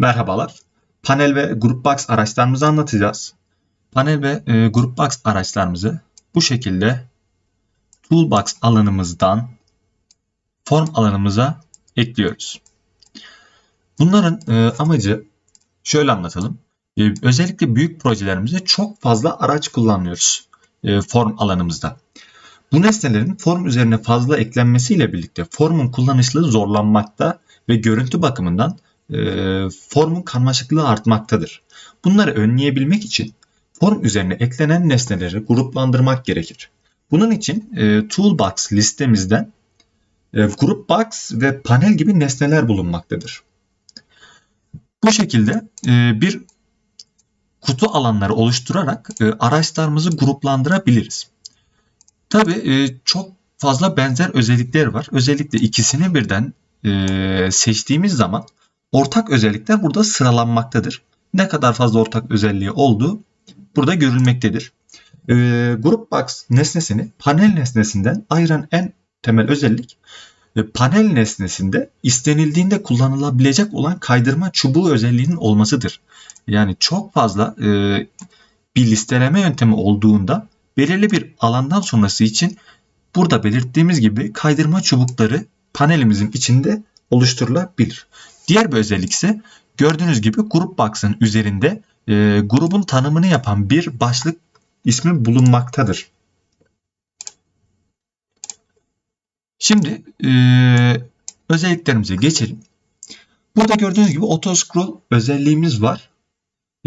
Merhabalar. Panel ve Groupbox araçlarımızı anlatacağız. Panel ve e, Groupbox araçlarımızı bu şekilde Toolbox alanımızdan Form alanımıza ekliyoruz. Bunların e, amacı şöyle anlatalım. E, özellikle büyük projelerimizde çok fazla araç kullanıyoruz e, form alanımızda. Bu nesnelerin form üzerine fazla eklenmesiyle birlikte formun kullanışlılığı zorlanmakta ve görüntü bakımından formun karmaşıklığı artmaktadır. Bunları önleyebilmek için form üzerine eklenen nesneleri gruplandırmak gerekir. Bunun için e, Toolbox listemizden e, Groupbox ve panel gibi nesneler bulunmaktadır. Bu şekilde e, bir kutu alanları oluşturarak e, araçlarımızı gruplandırabiliriz. Tabi e, çok fazla benzer özellikler var. Özellikle ikisini birden e, seçtiğimiz zaman ortak özellikler burada sıralanmaktadır. Ne kadar fazla ortak özelliği olduğu burada görülmektedir. E, Groupbox nesnesini panel nesnesinden ayıran en temel özellik e, panel nesnesinde istenildiğinde kullanılabilecek olan kaydırma çubuğu özelliğinin olmasıdır. Yani çok fazla e, bir listeleme yöntemi olduğunda belirli bir alandan sonrası için burada belirttiğimiz gibi kaydırma çubukları panelimizin içinde oluşturulabilir. Diğer bir özellik ise gördüğünüz gibi grup box'ın üzerinde e, grubun tanımını yapan bir başlık ismi bulunmaktadır. Şimdi e, özelliklerimize geçelim. Burada gördüğünüz gibi auto scroll özelliğimiz var.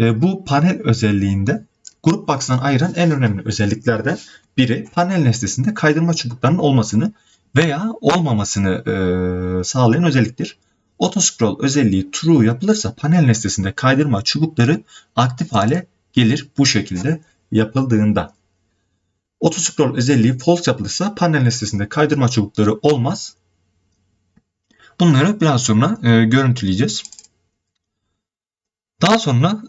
E, bu panel özelliğinde grup box'tan ayıran en önemli özelliklerden biri panel nesnesinde kaydırma çubuklarının olmasını veya olmamasını e, sağlayan özelliktir. Auto scroll özelliği true yapılırsa panel nesnesinde kaydırma çubukları aktif hale gelir bu şekilde yapıldığında. Auto scroll özelliği false yapılırsa panel nesnesinde kaydırma çubukları olmaz. Bunları biraz sonra e, görüntüleyeceğiz. Daha sonra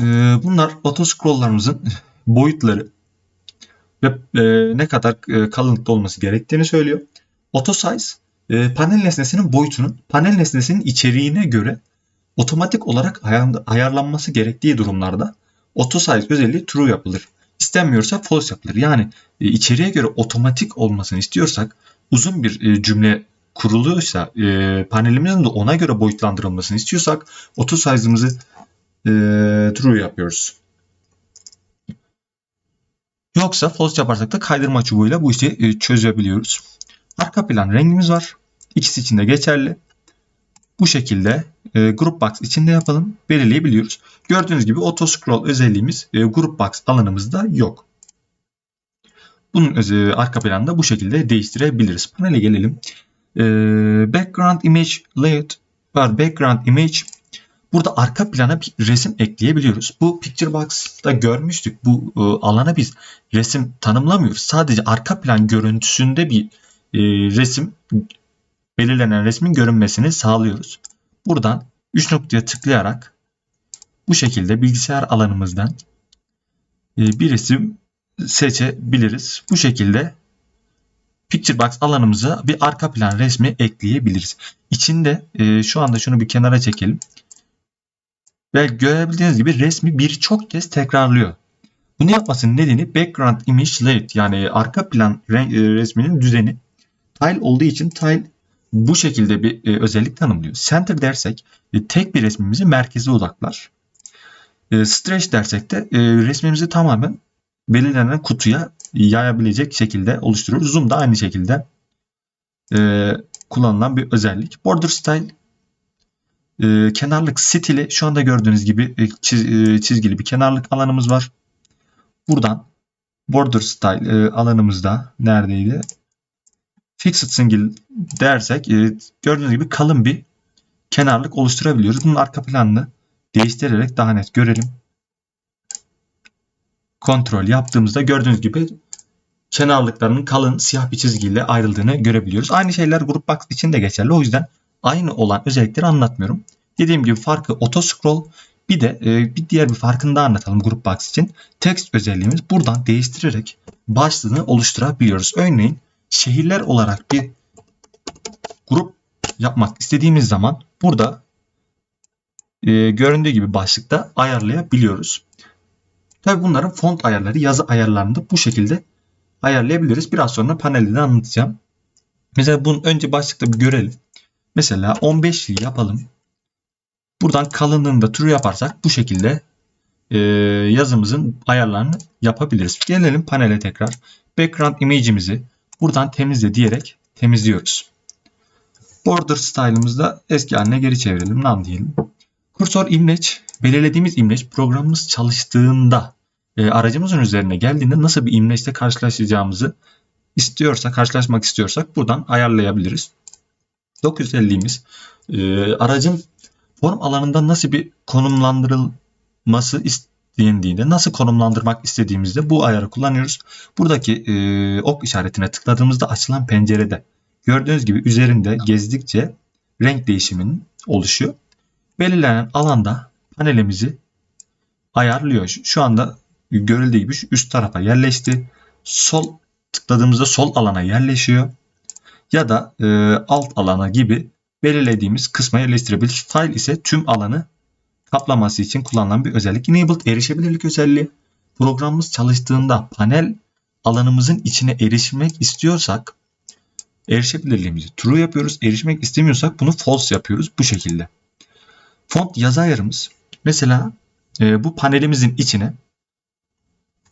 e, bunlar auto scroll'larımızın boyutları ve e, ne kadar e, kalınlıkta olması gerektiğini söylüyor. Auto size e, panel nesnesinin boyutunun panel nesnesinin içeriğine göre otomatik olarak ayarlanması gerektiği durumlarda auto size özelliği true yapılır. İstenmiyorsa false yapılır. Yani e, içeriğe göre otomatik olmasını istiyorsak uzun bir e, cümle kuruluysa e, panelimizin de ona göre boyutlandırılmasını istiyorsak auto size'ımızı e, true yapıyoruz. Yoksa false yaparsak da kaydırma çubuğuyla bu işi e, çözebiliyoruz. Arka plan rengimiz var. İkisi için de geçerli. Bu şekilde e, Group Box içinde yapalım. Belirleyebiliyoruz. Gördüğünüz gibi Auto Scroll özelliğimiz e, Group Box alanımızda yok. Bunun e, arka planını da bu şekilde değiştirebiliriz. Panele gelelim. E, background Image Layout var. Background Image Burada arka plana bir resim ekleyebiliyoruz. Bu Picture Box'ta görmüştük. Bu e, alana biz resim tanımlamıyoruz. Sadece arka plan görüntüsünde bir e, resim belirlenen resmin görünmesini sağlıyoruz. Buradan 3 noktaya tıklayarak bu şekilde bilgisayar alanımızdan e, bir resim seçebiliriz. Bu şekilde Picture Box alanımıza bir arka plan resmi ekleyebiliriz. İçinde e, şu anda şunu bir kenara çekelim. Ve görebildiğiniz gibi resmi birçok kez tekrarlıyor. Bunu yapmasının nedeni background image layout yani arka plan resminin düzeni. Tile olduğu için tile bu şekilde bir e, özellik tanımlıyor. Center dersek e, tek bir resmimizi merkeze odaklar. E, stretch dersek de e, resmimizi tamamen belirlenen kutuya yayabilecek şekilde oluşturuyoruz. Zoom da aynı şekilde e, kullanılan bir özellik. Border style e, kenarlık stili şu anda gördüğünüz gibi e, çiz, e, çizgili bir kenarlık alanımız var. Buradan border style e, alanımızda neredeydi? Fixed single dersek e, gördüğünüz gibi kalın bir kenarlık oluşturabiliyoruz. Bunun arka planını değiştirerek daha net görelim. Kontrol yaptığımızda gördüğünüz gibi kenarlıklarının kalın siyah bir çizgiyle ayrıldığını görebiliyoruz. Aynı şeyler grup box için de geçerli. O yüzden aynı olan özellikleri anlatmıyorum. Dediğim gibi farkı auto scroll bir de e, bir diğer bir farkını da anlatalım grup box için. Text özelliğimiz buradan değiştirerek başlığını oluşturabiliyoruz. Örneğin şehirler olarak bir grup yapmak istediğimiz zaman burada e, göründüğü gibi başlıkta ayarlayabiliyoruz. Tabi bunların font ayarları, yazı ayarlarını da bu şekilde ayarlayabiliriz. Biraz sonra panelde de anlatacağım. Mesela bunun önce başlıkta bir görelim. Mesela 15 yapalım. Buradan kalınlığını da true yaparsak bu şekilde e, yazımızın ayarlarını yapabiliriz. Gelelim panele tekrar. Background image'imizi buradan temizle diyerek temizliyoruz. Border style'ımızı da eski haline geri çevirelim. None diyelim. Kursor imleç. Belirlediğimiz imleç programımız çalıştığında e, aracımızın üzerine geldiğinde nasıl bir imleçle karşılaşacağımızı istiyorsak, karşılaşmak istiyorsak buradan ayarlayabiliriz. 950'miz e, aracın form alanında nasıl bir konumlandırılması istendiğinde, nasıl konumlandırmak istediğimizde bu ayarı kullanıyoruz. Buradaki e, ok işaretine tıkladığımızda açılan pencerede gördüğünüz gibi üzerinde gezdikçe renk değişiminin oluşuyor. Belirlenen alanda panelimizi ayarlıyor. Şu anda görüldüğü gibi üst tarafa yerleşti. Sol tıkladığımızda sol alana yerleşiyor. Ya da e, alt alana gibi belirlediğimiz kısma yerleştirebilir. File ise tüm alanı kaplaması için kullanılan bir özellik. Enabled erişebilirlik özelliği. Programımız çalıştığında panel alanımızın içine erişmek istiyorsak erişebilirliğimizi true yapıyoruz. Erişmek istemiyorsak bunu false yapıyoruz bu şekilde. Font yazı ayarımız. Mesela e, bu panelimizin içine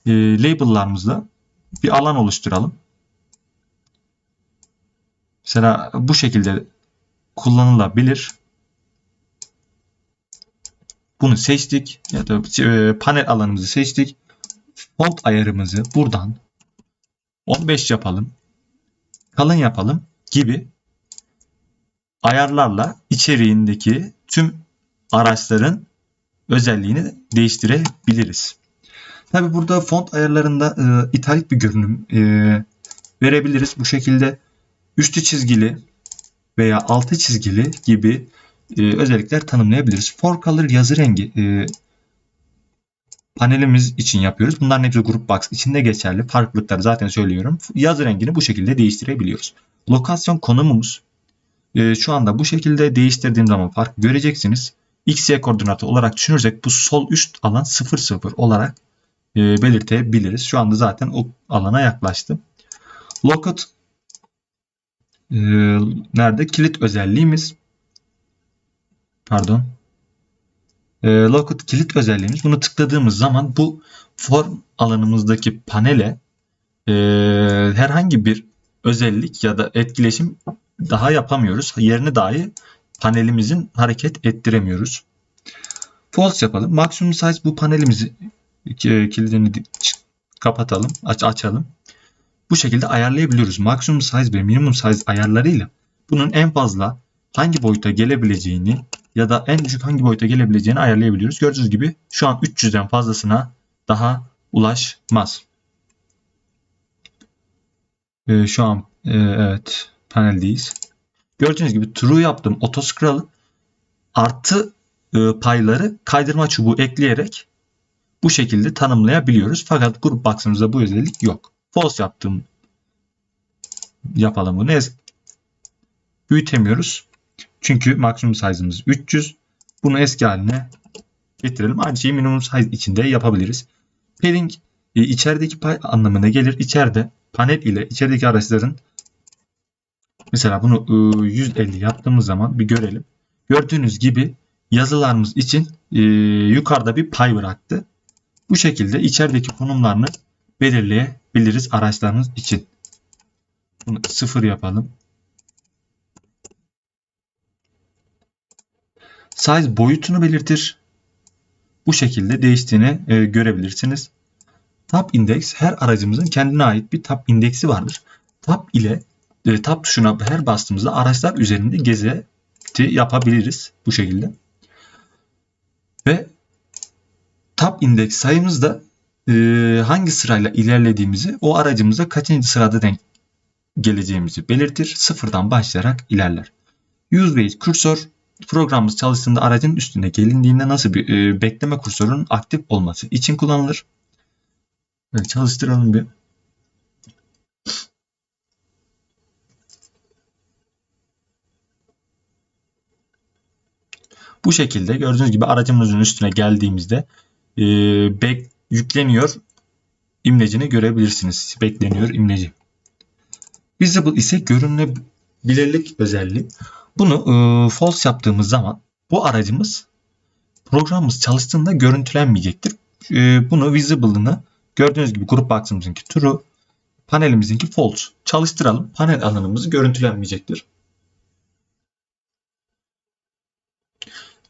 e, label'larımızla bir alan oluşturalım. Mesela bu şekilde kullanılabilir. Bunu seçtik ya da e, panel alanımızı seçtik. Font ayarımızı buradan 15 yapalım. Kalın yapalım gibi ayarlarla içeriğindeki tüm araçların özelliğini değiştirebiliriz. Tabi burada font ayarlarında e, italik bir görünüm e, verebiliriz. Bu şekilde üstü çizgili veya altı çizgili gibi e, özellikler tanımlayabiliriz. For Color yazı rengi e, panelimiz için yapıyoruz. Bunların hepsi Group Box içinde geçerli. Farklılıkları zaten söylüyorum. Yazı rengini bu şekilde değiştirebiliyoruz. Lokasyon konumumuz e, şu anda bu şekilde değiştirdiğim zaman fark göreceksiniz. XY koordinatı olarak düşünürsek bu sol üst alan 0 0 olarak e, belirtebiliriz. Şu anda zaten o alana yaklaştı. Locket e, nerede? Kilit özelliğimiz pardon e, Locket kilit özelliğimiz. Bunu tıkladığımız zaman bu form alanımızdaki panele e, herhangi bir özellik ya da etkileşim daha yapamıyoruz. Yerine dahi panelimizin hareket ettiremiyoruz. False yapalım. Maksimum size bu panelimizi kilidini kapatalım, aç açalım. Bu şekilde ayarlayabiliyoruz. Maksimum size ve minimum size ayarlarıyla bunun en fazla hangi boyuta gelebileceğini ya da en düşük hangi boyuta gelebileceğini ayarlayabiliyoruz. Gördüğünüz gibi şu an 300'den fazlasına daha ulaşmaz. Ee, şu an e, evet paneldeyiz. Gördüğünüz gibi true yaptım. Otoscroll artı e, payları kaydırma çubuğu ekleyerek bu şekilde tanımlayabiliyoruz. Fakat grup box'ımızda bu özellik yok. False yaptım. Yapalım bunu. Büyütemiyoruz. Çünkü maksimum size'ımız 300. Bunu eski haline getirelim. Aynı şeyi minimum size içinde yapabiliriz. Padding e, içerideki pay anlamına gelir. İçeride panel ile içerideki araçların mesela bunu e, 150 yaptığımız zaman bir görelim. Gördüğünüz gibi yazılarımız için e, yukarıda bir pay bıraktı. Bu şekilde içerideki konumlarını belirleyebiliriz araçlarımız için. Bunu sıfır yapalım. Size boyutunu belirtir. Bu şekilde değiştiğini e, görebilirsiniz. Tab index her aracımızın kendine ait bir tab indeksi vardır. Tab ile e, tab tuşuna her bastığımızda araçlar üzerinde gezeti yapabiliriz bu şekilde. Ve tab indeks sayımızda e, hangi sırayla ilerlediğimizi o aracımıza kaçıncı sırada denk geleceğimizi belirtir. Sıfırdan başlayarak ilerler. Use wait cursor programımız çalıştığında aracın üstüne gelindiğinde nasıl bir e, bekleme kursorunun aktif olması için kullanılır. Evet, çalıştıralım bir. Bu şekilde gördüğünüz gibi aracımızın üstüne geldiğimizde e, bek yükleniyor imlecini görebilirsiniz. Bekleniyor imleci. Visible ise görünebilirlik özelliği. Bunu e, false yaptığımız zaman bu aracımız programımız çalıştığında görüntülenmeyecektir. E, bunu visible'ını gördüğünüz gibi grup box'ımızınki true, panelimizinki false. Çalıştıralım. Panel alanımız görüntülenmeyecektir.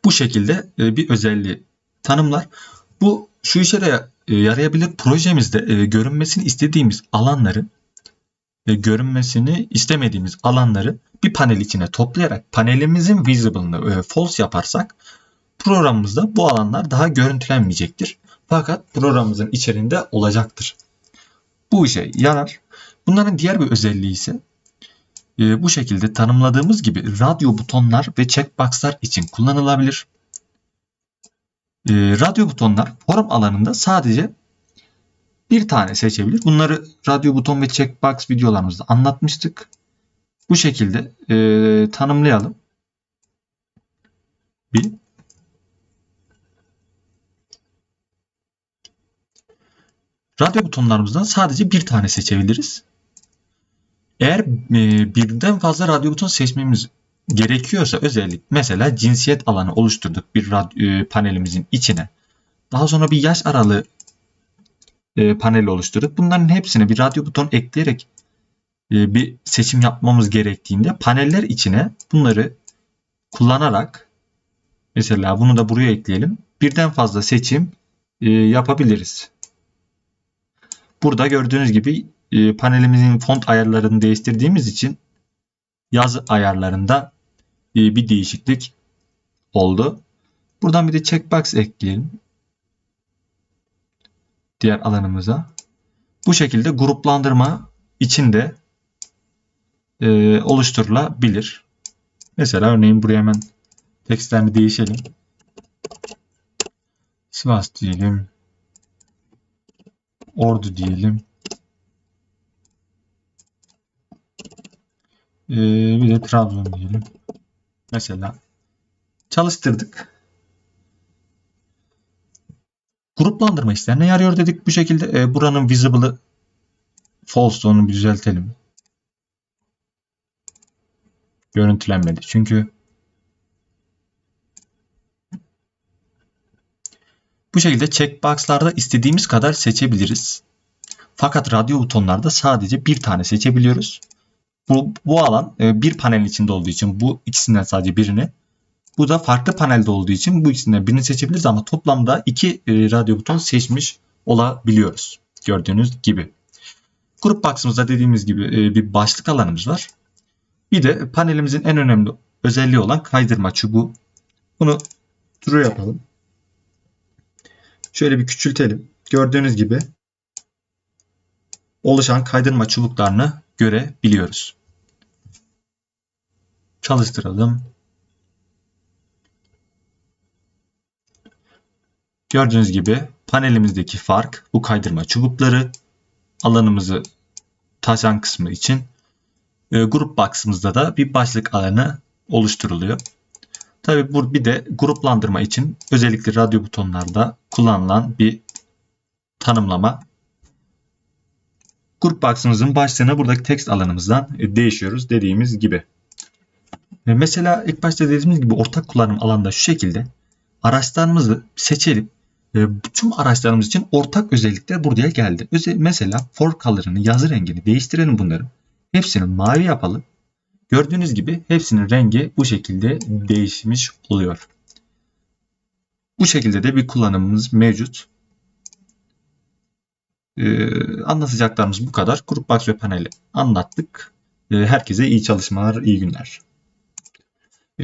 Bu şekilde e, bir özelliği tanımlar. Bu şu işe e, yarayabilir. Projemizde e, görünmesini istediğimiz alanları görünmesini istemediğimiz alanları bir panel içine toplayarak panelimizin visible'ını e, false yaparsak programımızda bu alanlar daha görüntülenmeyecektir. Fakat programımızın içerisinde olacaktır. Bu işe yarar. Bunların diğer bir özelliği ise e, bu şekilde tanımladığımız gibi radyo butonlar ve checkboxlar için kullanılabilir. E, radyo butonlar form alanında sadece bir tane seçebilir. Bunları radyo buton ve checkbox videolarımızda anlatmıştık. Bu şekilde e, tanımlayalım. Bir. Radyo butonlarımızdan sadece bir tane seçebiliriz. Eğer e, birden fazla radyo buton seçmemiz gerekiyorsa özellik mesela cinsiyet alanı oluşturduk bir radyo, e, panelimizin içine. Daha sonra bir yaş aralığı e, paneli oluşturduk. Bunların hepsine bir radyo buton ekleyerek e, bir seçim yapmamız gerektiğinde paneller içine bunları kullanarak mesela bunu da buraya ekleyelim. Birden fazla seçim e, yapabiliriz. Burada gördüğünüz gibi panelimizin font ayarlarını değiştirdiğimiz için yazı ayarlarında bir değişiklik oldu. Buradan bir de checkbox ekleyelim. Diğer alanımıza. Bu şekilde gruplandırma içinde e, oluşturulabilir. Mesela örneğin buraya hemen tekstlerini değişelim. Sivas diyelim. Ordu diyelim. Ee, bir de Trabzon diyelim. Mesela çalıştırdık. Gruplandırma işlerine yarıyor dedik. Bu şekilde e, buranın visible'ı false onu bir düzeltelim. Görüntülenmedi. Çünkü bu şekilde checkbox'larda istediğimiz kadar seçebiliriz. Fakat radyo butonlarda sadece bir tane seçebiliyoruz. Bu, bu alan e, bir panelin içinde olduğu için bu ikisinden sadece birini. Bu da farklı panelde olduğu için bu ikisinden birini seçebiliriz ama toplamda iki e, radyo buton seçmiş olabiliyoruz. Gördüğünüz gibi. Grup box'ımızda dediğimiz gibi e, bir başlık alanımız var. Bir de panelimizin en önemli özelliği olan kaydırma çubuğu. Bunu true yapalım. Şöyle bir küçültelim. Gördüğünüz gibi oluşan kaydırma çubuklarını görebiliyoruz. Çalıştıralım. Gördüğünüz gibi panelimizdeki fark bu kaydırma çubukları alanımızı taşan kısmı için e, grup box'ımızda da bir başlık alanı oluşturuluyor. Tabi bu bir de gruplandırma için özellikle radyo butonlarda kullanılan bir tanımlama. Grup box'ımızın başlığını buradaki text alanımızdan e, değişiyoruz dediğimiz gibi. E, mesela ilk başta dediğimiz gibi ortak kullanım alanda şu şekilde araçlarımızı seçelim. E, tüm araçlarımız için ortak özellikler buraya geldi. Mesela for color'ını, yazı rengini değiştirelim bunların. Hepsini mavi yapalım. Gördüğünüz gibi hepsinin rengi bu şekilde değişmiş oluyor. Bu şekilde de bir kullanımımız mevcut. Ee, anlatacaklarımız bu kadar. Grup ve paneli anlattık. Ee, herkese iyi çalışmalar, iyi günler.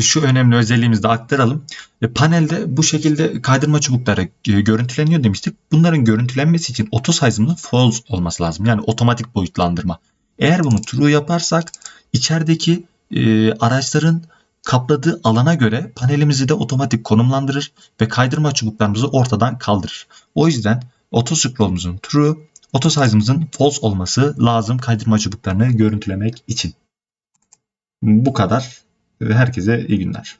Şu önemli özelliğimizi de aktaralım. E, panelde bu şekilde kaydırma çubukları e, görüntüleniyor demiştik. Bunların görüntülenmesi için auto size'ımızın false olması lazım. Yani otomatik boyutlandırma. Eğer bunu true yaparsak içerideki e, araçların kapladığı alana göre panelimizi de otomatik konumlandırır ve kaydırma çubuklarımızı ortadan kaldırır. O yüzden auto scroll'umuzun true, auto size'ımızın false olması lazım kaydırma çubuklarını görüntülemek için. Bu kadar. Herkese iyi günler.